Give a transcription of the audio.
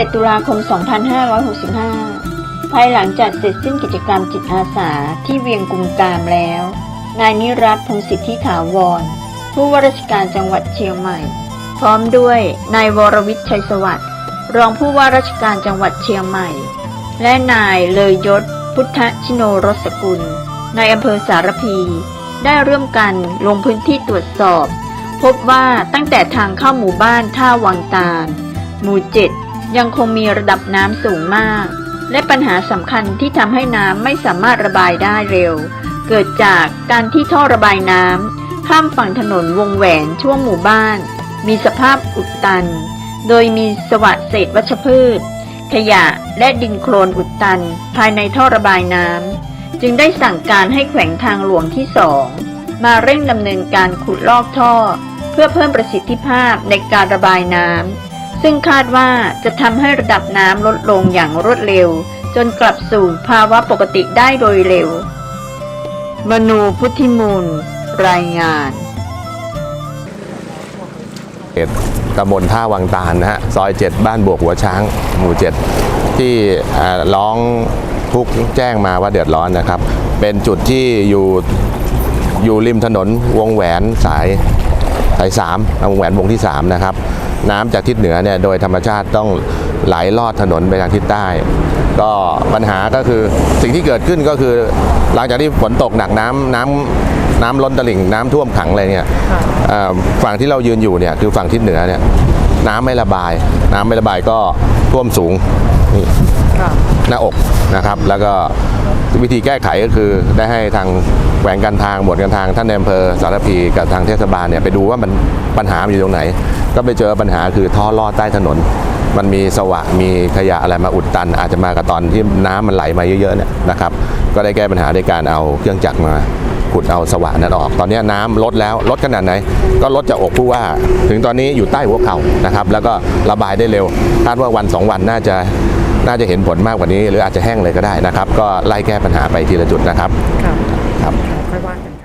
7 ตุลาคม 2565 ภายหลังจากเสร็จสิ้นกิจกรรมจิตอาสาที่เวียงกุมกามแล้ว นายนิรัตพงศิทธิถาวร ผู้ว่าราชการจังหวัดเชียงใหม่ พร้อมด้วยนายวรวิทย์ชัยสวัสดิ์รองผู้ว่าราชการจังหวัดเชียงใหม่ และนายเลยยศ พุทธชิโนรสกุลนายอำเภอสารพี ได้ร่วมกันลงพื้นที่ตรวจสอบ พบว่าตั้งแต่ทางเข้าหมู่บ้านท่าวังตาล หมู่เจ็ด ยังคงมีระดับน้ำสูงมาก และปัญหาสำคัญที่ทำให้น้ำไม่สามารถระบายได้เร็ว เกิดจากการที่ท่อระบายน้ำข้ามฝั่งถนนวงแหวนช่วงหมู่บ้าน มีสภาพอุดตัน โดยมีสวัสดเศษวัชพืช ขยะและดินโคลนอุดตัน ภายในท่อระบายน้ำจึงได้สั่งการให้แขวงทางหลวงที่สองมาเร่งดำเนินการขุดลอกท่อ เพื่อเพิ่มประสิทธิภาพในการระบายน้ำ ซึ่งคาดว่าจะทำให้ระดับน้ำลดลงอย่างรวดเร็ว จนกลับสู่ภาวะปกติได้โดยเร็ว มนูพุทธิมูล รายงานเขตตำบลท่าวังตาลนะฮะซอย 7 บ้านบวกหัวช้าง หมู่ 7 ที่ร้องทุกแจ้งมาว่าเดือดร้อนนะครับ เป็นจุดที่อยู่อยู่ริมถนนวงแหวนสายสายสามวงแหวนวงที่ 3 นะครับ น้ำจากทิศเหนือเนี่ยโดยธรรมชาติต้องไหลลอดถนนไปทางทิศใต้ ก็ปัญหาก็คือสิ่งที่เกิดขึ้นก็คือหลังจากที่ฝนตกหนักน้ำน้ำน้ำล้นตลิ่งน้ำท่วมขังอะไรเนี่ยเอ่อฝั่งที่เรายืนอยู่เนี่ยคือฝั่งทิศเหนือเนี่ยน้ำไม่ระบาย น้ำไม่ระบายก็ท่วมสูงนี่หน้าอกนะครับ แล้วก็วิธีแก้ไขก็คือได้ให้ทางแหวงการทางหมวดการทางท่านในอำเภอสารพีกับทางเทศบาลเนี่ยไปดูว่ามันปัญหามันอยู่ตรงไหน ก็ไปเจอปัญหาคือท่อลอดใต้ถนน มันมีสวะมีขยะอะไรมาอุดตัน อาจจะมากับตอนที่น้ำมันไหลมาเยอะๆเนี่ยนะครับก็ได้แก้ปัญหาด้วยการเอาเครื่องจักรมาขุดเอาสว่านนั้นออก ตอนนี้น้ำลดแล้วลดขนาดไหน ก็ลดจากอกผู้ว่า ถึงตอนนี้อยู่ใต้หัวเข่านะครับ แล้วก็ระบายได้เร็วคาดว่าวัน 2 วันน่าจะน่าจะเห็นผลมากกว่านี้ หรืออาจจะแห้งเลยก็ได้นะครับ ก็ไล่แก้ปัญหาไปทีละจุดนะครับ ครับครับค่อยว่ากัน